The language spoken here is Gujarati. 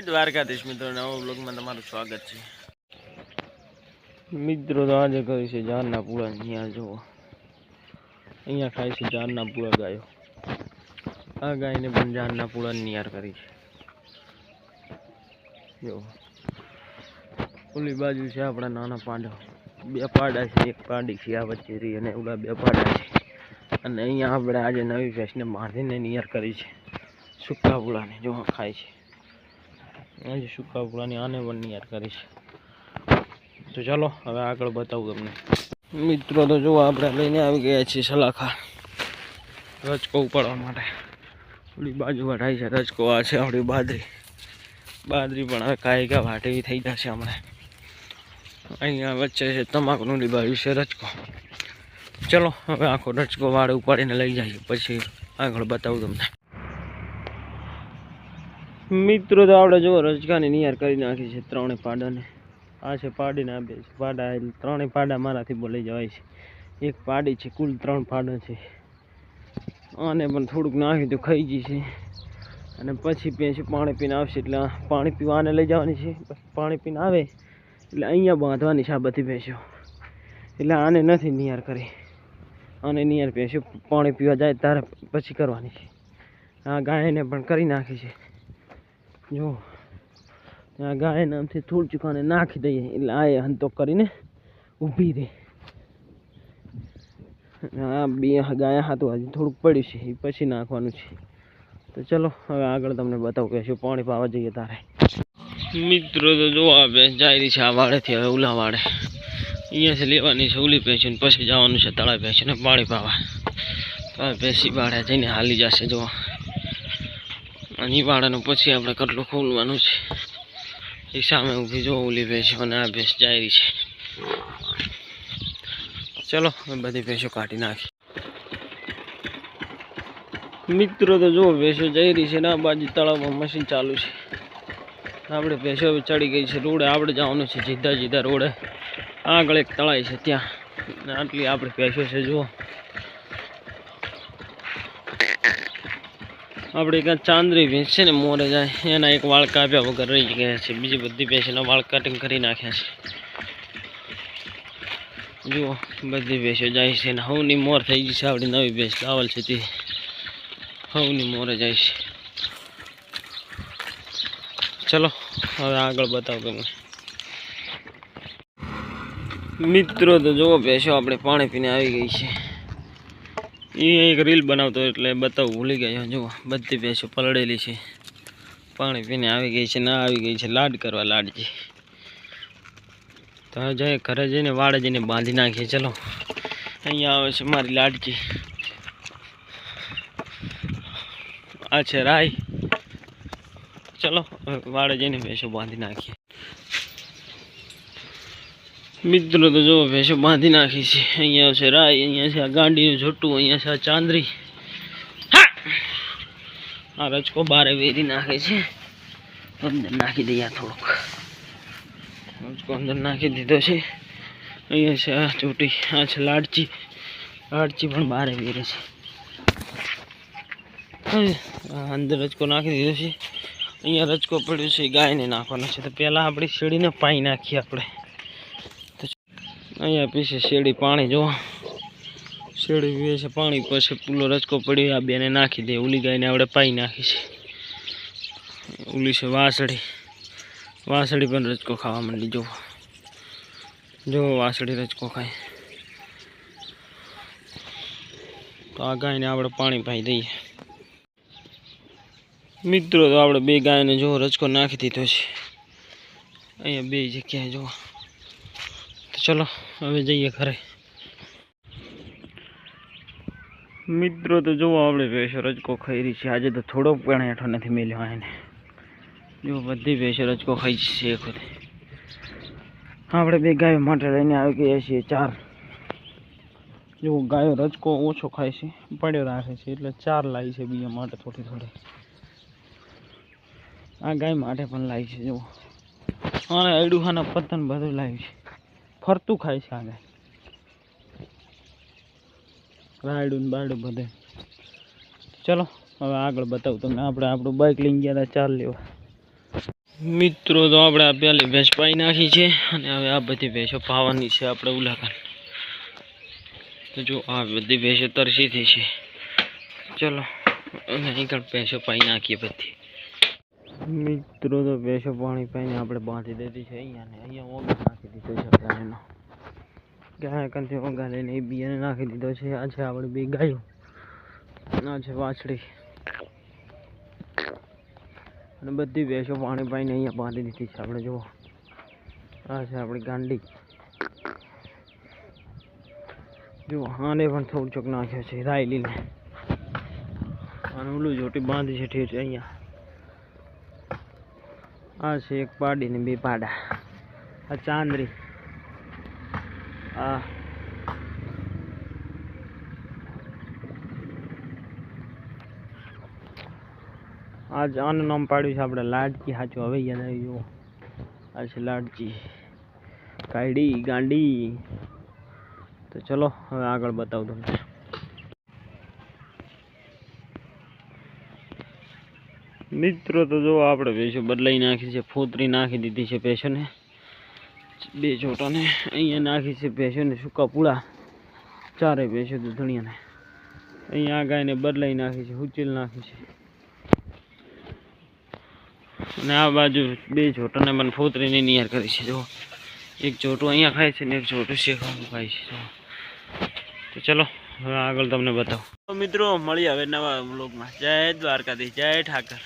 દ્વારકાધીશ મિત્રો સ્વાગત છે. મિત્રો તો આજે જાનના પૂળા અહીંયા ગાયો. આ ગાયને પણ જાનના પૂળા ઓલી બાજુ છે આપણા નાના પાંડા બે પાડા છે, એક પાડી છે, આ વચ્ચે અને ઓલા બે પાડા છે. અને અહીંયા આપણે આજે નવી ભેંસને બાંધીને નિયર કરી છે. સૂકા પૂળાને જો ખાય છે. આજે સૂકા પૂળાની આને પણ યાદ કરી છે તો ચાલો, હવે આગળ બતાવું તમને. મિત્રો તો જુઓ, આપણે લઈને આવી ગયા છીએ સલાખા રજકો ઉપાડવા માટે. થોડી બાજુ વઢાઈ છે રજકો, આ છે આપણી બાદરી બાદરી પણ હવે કાંઈ કા વાટેવી થઈ જશે હમણાં. અહીંયા વચ્ચે છે તમાકુનું લીબાવ્યું છે રજકો. ચલો, હવે આખો રજકો વાળે ઉપાડીને લઈ જઈએ, પછી આગળ બતાવું તમને. મિત્રો તો આપણે જો રજકાની નિયાર કરી નાખી છે ત્રણે પાડાને. આ છે પાડીને આપે છે. પાડા ત્રણેય પાડા મારાથી બોલાઈ જવાય છે. એક પાડી છે, કુલ ત્રણ પાડા છે. આને પણ થોડુંક નાખ્યું તો ખાઈ ગઈ છે. અને પછી પેસી પાણી પીને આવશે એટલે પાણી પીવાને લઈ જવાની છે. પાણી પીને આવે એટલે અહીંયા બાંધવાની છે આ બધી ભેંસો. એટલે આને નથી નિયાર કરી. આને નિયાર ભેંસો પાણી પીવા જાય ત્યારે પછી કરવાની છે. આ ગાયને પણ કરી નાખી છે. જો, આ ગાય નામથી થોડું ચૂકાને નાખી દઈએ, એટલે આ હંતો કરીને ઊભી રહે. આ બે ગાય હાથું હજી થોડુંક પડ્યું છે, એ પછી નાખવાનું છે. તો ચલો, હવે આગળ તમને બતાવું કે શું પાણી પાવા જઈએ તારે. મિત્રો તો જો આ ભેંસ જાય રહી છે આ વાડેથી, હવે ઉલા વાડે. અહીંયાથી લેવાની છે ઉલી ભેંસી પછી જવાનું છે તળા ભેંસીને પાણી પાવા. તો આ વાડે જઈને હાલી જશે જો વાડાનું પછી આપણે કટલું ખોલવાનું છે. એ સામે ઊભી જો ઓલી ભેંસ અને આ ભેંસ જાય રહી છે. ચલો બધી ભેંસો કાઢી નાખી. મિત્રો તો જો ભેંસો જઈ રહી છે ને આ બાજુ તળાવમાં મશીન ચાલુ છે. આપણે ભેંસો ચડી ગઈ છે, રોડે આપણે જવાનું છે, સીધા સીધા રોડે. આગળ એક તળાવ છે ત્યાં. આટલી આપણી ભેંસો છે, જુઓ. આપણે કાં ચાંદરી ભેંસ છે ને મોરે જાય, એના એક વાળ કાપ્યા વગર રહી ગયા છે. બીજી બધી ભેંસના વાળ કટિંગ કરી નાખ્યા છે. જુઓ, બધી ભેંસો જાય છે ને હવની મોર થઈ ગઈ છે, આપણી નવી ભેંસ લાવલ છે તે. હવની મોરે જાય છે. ચલો, હવે આગળ બતાવો તમે મિત્રો, તો જુઓ ભેંસો આપણે પાણી પીને આવી ગઈ છે. એ એક રીલ બનાવતો એટલે બતાવું, ભૂલી ગયો. જુઓ બધી ભેંસો પલળેલી છે. પાણી પીને આવી ગઈ છે, ના આવી ગઈ છે, લાડ કરવા લાડજી. તો જઈએ ઘરે જઈને વાડે જઈને બાંધી નાખીએ. ચલો, અહીંયા આવે છે મારી લાડજી. આ છે રાય ચલો વાડે જઈને ભેંસો બાંધી નાખીએ. મિત્રો તો જો ભેંસો બાંધી નાખી છે. અહીંયા છે રાય, અહીંયા છે આ ગાંડીનું જોટું અહીંયા છે આ ચાંદરી. આ રચકો બારે વેરી નાખે છે. અંદર નાખી દઈએ થોડુંક. રચકો અંદર નાખી દીધો છે. અહીંયા છે આ ચોટી, આ છે લાડચી. લાડચી પણ બારે વેરે છે. અંદર રચકો નાખી દીધો છે. અહીંયા રચકો પડ્યો છે, ગાયને નાખવાનો છે. તો પહેલાં આપણી શેડીને પાઈ નાખીએ આપણે. અહીંયા પીછે શેરડી પાણી જો શેરડી પીએ છે પાણી, પછી પૂલો રચકો પડ્યો આ બેને નાખી દે ઉલી ગાયને આપણે પાઈ નાખી છે. ઉલી છે વાસળી. વાસળી પણ રચકો ખાવા માંડી જો જો વાસળી રચકો ખાય. તો આ ગાયને આપણે પાણી પાઈ દઈએ. મિત્રો, તો આપણે બે ગાયને જો રચકો નાખી દીધો છે. અહીંયા બે જગ્યાએ જો તો ચલો, હવે જઈએ ઘરે. મિત્રો, તો જુઓ આપણે ભેંસો રજકો ખાઈ છે. આજે તો થોડોક પણ હેઠો નથી મેલ્યો એને જો બધી ભેંસો રજકો ખાઈ છે એક આપણે બે ગાયો માટે લઈને આવી ગયા છીએ, ચાર. જો ગાયો રજકો ઓછો ખાય છે, પડ્યો રાખે છે, એટલે ચાર લાવી છે બીજા માટે થોડી થોડી. આ ગાય માટે પણ લાવી છે, જુઓ. અને અડુહાના પતન બધું લાવી છે. ફરતું ખાય છે આગળ રાયડું બાયડું બધે. ચલો, હવે આગળ બતાવું તમને. આપણે આપણું બાઇક લઈને ગયા હતા, ચાલ લેવા. મિત્રો, તો આપણે આ પેલી ભેંસ પાઈ નાખી છે અને હવે આ બધી ભેંસો પાવાની છે આપણે ઉલાકાન. તો જો, આ બધી ભેંસો તરસીથી છે. ચલો, અને કણ ભેંસો પાઈ નાખીએ બધી. મિત્રો, તો ભેંસો પાણી પાઈને આપણે બાંધી દીધી છે અહીંયા ને અહીંયા ઓગા નાખી દીધો છે આપણે ગાય કંથી ઓગા લઈને એ બિયાને નાખી દીધો છે. આ છે આપણે બે ગાયો. આ છે વાછડી. અને બધી ભેંસો પાણી પાઈને અહીંયા બાંધી દીધી છે આપણે, જુઓ. આ છે આપણી ગાંડી. જુઓ, આને પણ થોડું ચોક નાખ્યો છે, રાયલીને. અને ઓલું જોટી બાંધી છે ઠેઠ અહીંયા. આ છે એક પાડી ને બે પાડા. આ ચાંદરી. આ. આજ આનું નામ પાડ્યું છે આપણે લાડકી સાચું હવે યાદ આવી જુઓ આ છે લાડકી. કાયડી ગાંડી. તો ચલો, હવે આગળ બતાવું તમને. મિત્રો, તો જો આપણે ભેંસો બદલાઈ નાખી છે, ફોતરી નાખી દીધી છે ભેંસોને. બે ચોટાને અહીંયા નાખી છે ભેંસોને સૂકા પૂળા ચારે ભેંસો દૂધણીયાને. અહીંયા ગાયને બદલાઈ નાખી છે ઉચીલ નાખી છે. અને આ બાજુ બે ચોટાને મને ફોતરીની નિયર કરી છે, જો. એક ચોટું અહીંયા ખાય છે ને એક ચોટું શેખવાનું ખાય છે તો ચલો, હવે આગળ તમને બતાવું. મિત્રો મળી હવે નવા બ્લોગમાં જય દ્વારકાધીશ, જય ઠાકર.